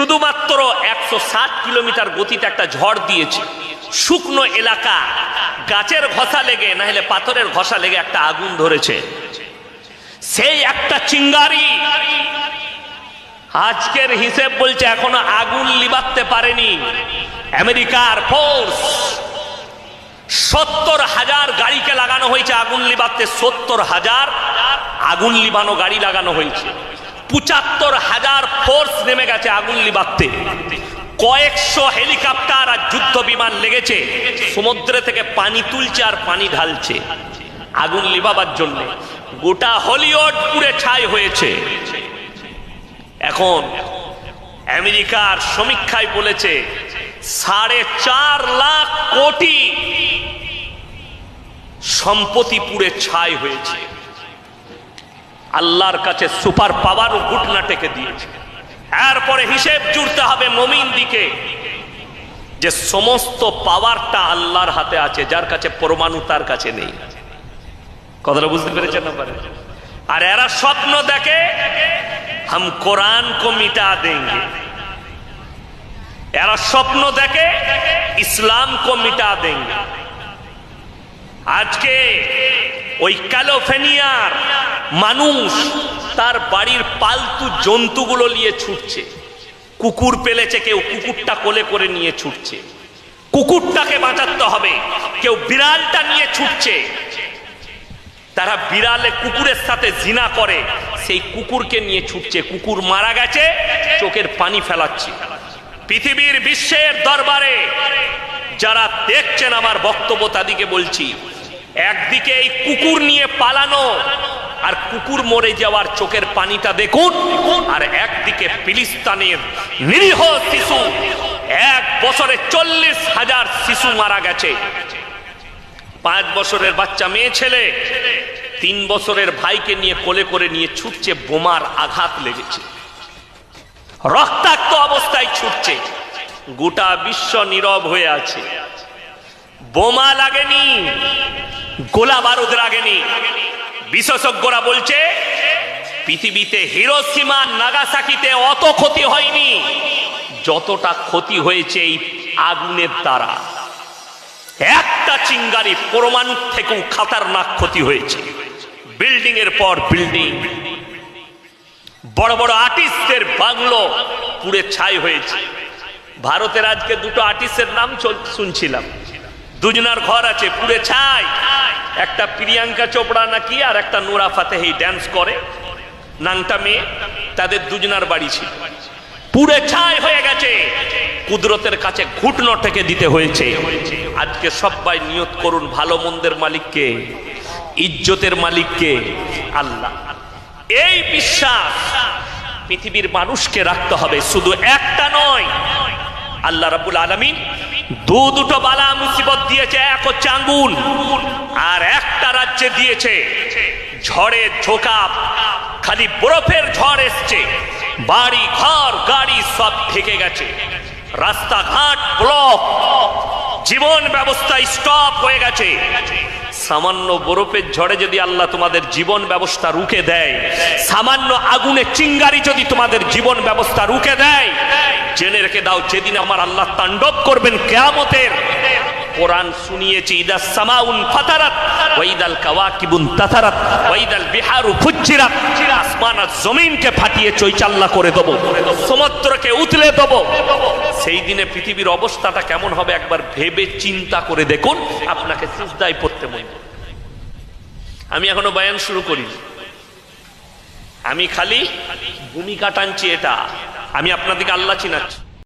শুধুমাত্র একশো ষাট কিলোমিটার গতিতে একটা ঝড় দিয়েছে। শুকনো এলাকা, গাছের ঘষা লেগে না হলে পাথরের ঘষা লেগে একটা আগুন ধরেছে। সেই একটা চিঙ্গারি আজকের হিসেব বলছে এখনও আগুন লিবাতে পারেনি। আমেরিকার ফোর্স, সত্তর হাজার গাড়িকে লাগানো হয়েছে আগুন লিবাতে সত্তর হাজার আগুন লিবানো গাড়ি লাগানো হয়েছে। পঁচাত্তর হাজার ফোর্স নেমে গেছে আগুন লিবাতে কয়েকশো হেলিকপ্টার আর যুদ্ধ বিমান লেগেছে। সমুদ্রে থেকে পানি তুলছে আর পানি ঢালছে। আগুন লিবাবার জন্য গোটা হলিউড পুড়ে ছাই হয়েছে। এখন আমেরিকার সমীক্ষায় বলেছে সাড়ে চার লাখ কোটি সম্পত্তি পুড়ে ছাই হয়েছে। আল্লাহর কাছে সুপার পাওয়ার গুটনাটেকে দিয়েছে। এরপরে হিসেব জুড়তে হবে মমিন দিকে যে সমস্ত পাওয়ারটা আল্লাহর হাতে আছে, যার কাছে পরমাণু তার কাছে নেই। কথাটা বুঝতে পেরেছেন না পারে? আর এরা স্বপ্ন দেখে, হাম কোরআন কো মিটা দেঙ্গে। এরা স্বপ্ন দেখে, ইসলাম কো মিটা দেঙ্গে। আজকে ওই ক্যালোফেনিয়ার মানুষ তার বাড়ির পালতু জন্তুগুলো নিয়ে ছুটছে। কুকুর পেলেছে কেউ কুকুরটা কোলে করে নিয়ে ছুটছে। কুকুরটাকে বাঁচাতে হবে। কেউ বিড়ালটা নিয়ে ছুটছে। তারা বিড়ালে কুকুরের সাথে জিনা করে। সেই কুকুরকে নিয়ে ছুটছে। কুকুর মারা গেছে, চোখের পানি ফেলাচ্ছে। পৃথিবীর বিশ্বের দরবারে যারা দেখছেন আমার বক্তব্য তাদিকে বলছি একদিকে এই কুকুর নিয়ে পালানো, আর কুকুর মরে যাওয়ার চোখের পানিটা দেখুন, আর একদিকে ফিলিস্তানের নিরীহ শিশু। এক বছরে চল্লিশ হাজার শিশু মারা গেছে। পাঁচ বছরের বাচ্চা মেয়ে ছেলে, তিন বছরের ভাইকে নিয়ে কোলে করে নিয়ে ছুটছে, বোমার আঘাত লেগেছে। রক্তাক্ত অবস্থায় ছুটছে। গোটা বিশ্ব নীরব হয়ে আছে। বোমা লাগেনি। গোলা বারুদ লাগেনি বিশেষজ্ঞরা বলছে, পৃথিবীতে হিরোসীমা নাগাসাকিতে অত ক্ষতি হয়নি। যতটা ক্ষতি হয়েছে এই আগুনের দ্বারা। একটা চিঙ্গারি পরমাণু থেকেও খাতারনাক ক্ষতি হয়েছে। বিল্ডিং এর পর বিল্ডিং। বড় বড় আর্টিস্টদের বাংলো পুড়ে ছাই হয়েছে। ভারতের আজকে দুটো আর্টিস্টের নাম শুনছিলাম। দুজনার ঘর আছে পুড়ে ছাই। একটা প্রিয়াঙ্কা চোপড়া নাকি আর একটা নোরা ফাতেহি ড্যান্স করে। নাংটা মেয়ে, তাদের দুজনার বাড়ি ছিল। পুড়ে ছাই হয়ে গেছে। কুদরতের কাছে ঘুটনো থেকে দিতে হয়েছে। আজকে সবাই নিয়ত করুন ভালো মন্দের মালিককে, ইজ্জতের মালিককে, আল্লাহ। এই বিশ্বাস পৃথিবীর মানুষকে রাখতে হবে, শুধু একটা নয়। আল্লাহ রাবুল আলমিন দু দুটো বালা মুসিবত দিয়েছে, এক হচ্ছে আঙ্গুন আর একটা রাজ্যে দিয়েছে ঝড়ের ঝোঁকা। খালি বরফের ঝড় এসছে, বাড়ি, ঘর, গাড়ি সব থেকে গেছে। রাস্তাঘাট ব্লক, জীবন ব্যবস্থা স্টপ হয়ে গেছে। সামান্য বরফের ঝড়ে যদি আল্লাহ তোমাদের জীবন ব্যবস্থা রুখে দেয়, সামান্য আগুনে চিঙ্গারি যদি তোমাদের জীবন ব্যবস্থা রুখে দেয় জেনে রেখে দাও, যেদিন আমার আল্লাহ তাণ্ডব করবেন কেয়ামতের। কোরআন শুনিয়েছি, ইদা সামাউন ফাতারাত ওয়াইদাল কাওয়াকিবুন তাতারাত ওয়াইদাল বিহারু ফুজ্জিরাত। আসমান আর জমিনকে ফাটিয়ে চৈচাল্লা করে দেব, সমুদ্রকে উতলে দেব। সেই দিনে পৃথিবীর অবস্থাটা কেমন হবে একবার ভেবে চিন্তা করে দেখুন, আপনাকে সিজদায় পড়তে মন। আমি এখনও বয়ান শুরু করি আমি খালি ভূমিকা টানছি এটা। আমি আপনাদেরকে আল্লাহ চিনাচ্ছি।